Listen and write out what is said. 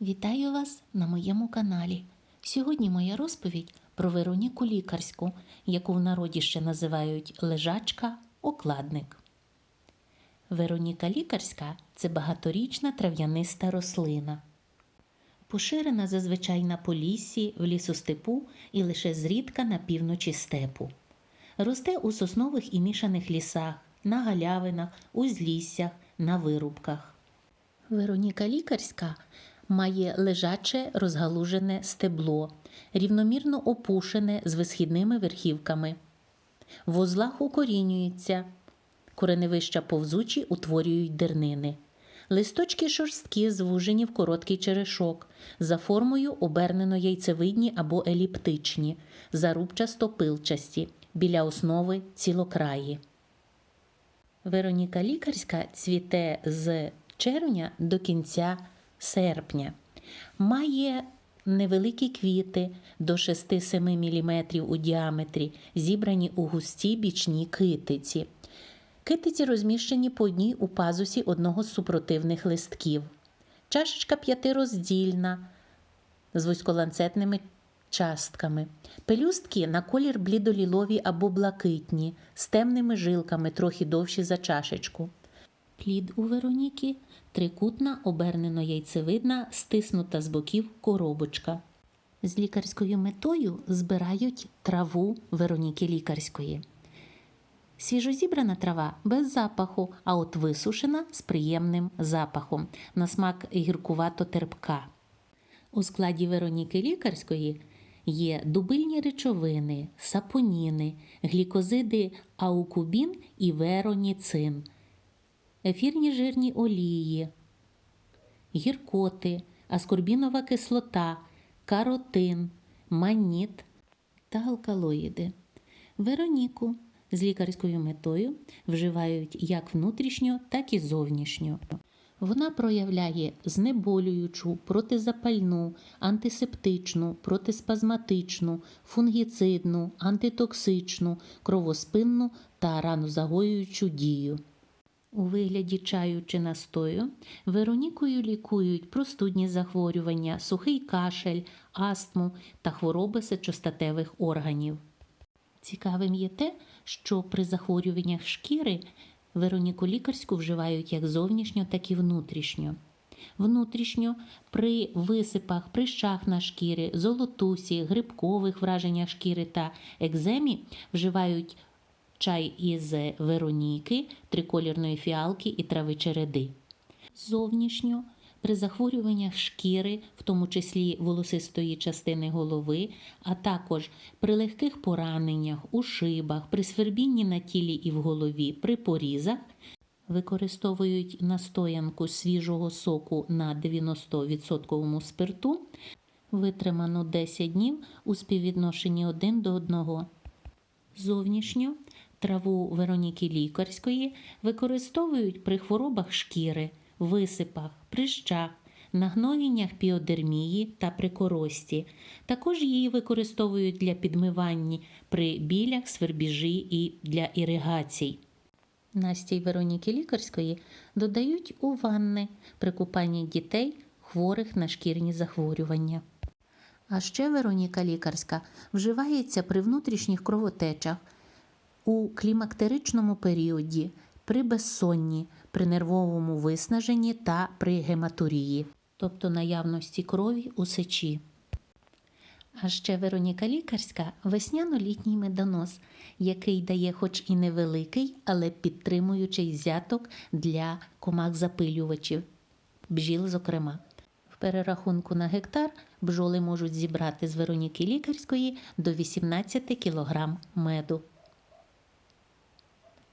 Вітаю вас на моєму каналі. Сьогодні моя розповідь про Вероніку Лікарську, яку в народі ще називають лежачка, окладник. Вероніка Лікарська це багаторічна трав'яниста рослина. Поширена зазвичай на поліссі, в лісостепу і лише зрідка на півночі степу. Росте у соснових і мішаних лісах, на галявинах, узліссях, на вирубках. Вероніка Лікарська має лежаче розгалужене стебло, рівномірно опушене з висхідними верхівками. В узлах укорінюється, кореневища повзучі утворюють дернини. Листочки шорсткі звужені в короткий черешок, за формою обернено яйцевидні або еліптичні, зарубчасто пилчасті, біля основи цілокраї. Вероніка Лікарська цвіте з червня до кінця серпня. Має невеликі квіти до 6-7 мм у діаметрі, зібрані у густій бічній китиці. Китиці розміщені по одній у пазусі одного з супротивних листків. Чашечка п'ятироздільна з вузьколанцетними частками. Пелюстки на колір блідолілові або блакитні, з темними жилками, трохи довші за чашечку. Плід у Вероніки трикутна, обернено яйцевидна, стиснута з боків коробочка. З лікарською метою збирають траву Вероніки лікарської. Свіжозібрана трава без запаху, а от висушена з приємним запахом, на смак гіркувато терпка. У складі Вероніки лікарської є дубильні речовини, сапоніни, глікозиди аукубін і вероніцин, ефірні жирні олії, гіркоти, аскорбінова кислота, каротин, маніт та алкалоїди. Вероніку з лікарською метою вживають як внутрішньо, так і зовнішньо. Вона проявляє знеболюючу, протизапальну, антисептичну, протиспазматичну, фунгіцидну, антитоксичну, кровоспинну та ранозагоюючу дію. У вигляді чаю чи настою Веронікою лікують простудні захворювання, сухий кашель, астму та хвороби сечостатевих органів. Цікавим є те, що при захворюваннях шкіри Вероніку лікарську вживають як зовнішньо, так і внутрішньо. Внутрішньо при висипах, прищах на шкірі, золотусі, грибкових враженнях шкіри та екземі вживають чай із вероніки, триколірної фіалки і трави череди. Зовнішньо при захворюваннях шкіри, в тому числі волосистої частини голови, а також при легких пораненнях, ушибах, при свербінні на тілі і в голові, при порізах, використовують настоянку свіжого соку на 90% спирту, витриману 10 днів у співвідношенні 1 до 1. Зовнішньо траву Вероніки Лікарської використовують при хворобах шкіри, висипах, прищах, нагноєннях піодермії та при корості. Також її використовують для підмивання при білях, свербіжі і для іригацій. Настій Вероніки Лікарської додають у ванни при купанні дітей, хворих на шкірні захворювання. А ще Вероніка Лікарська вживається при внутрішніх кровотечах, у клімактеричному періоді, при безсонні, при нервовому виснаженні та при гематурії, тобто наявності крові у сечі. А ще Вероніка Лікарська весняно-літній медонос, який дає хоч і невеликий, але підтримуючий взяток для комах-запилювачів, бджіл, зокрема. В перерахунку на гектар бджоли можуть зібрати з Вероніки Лікарської до 18 кг меду.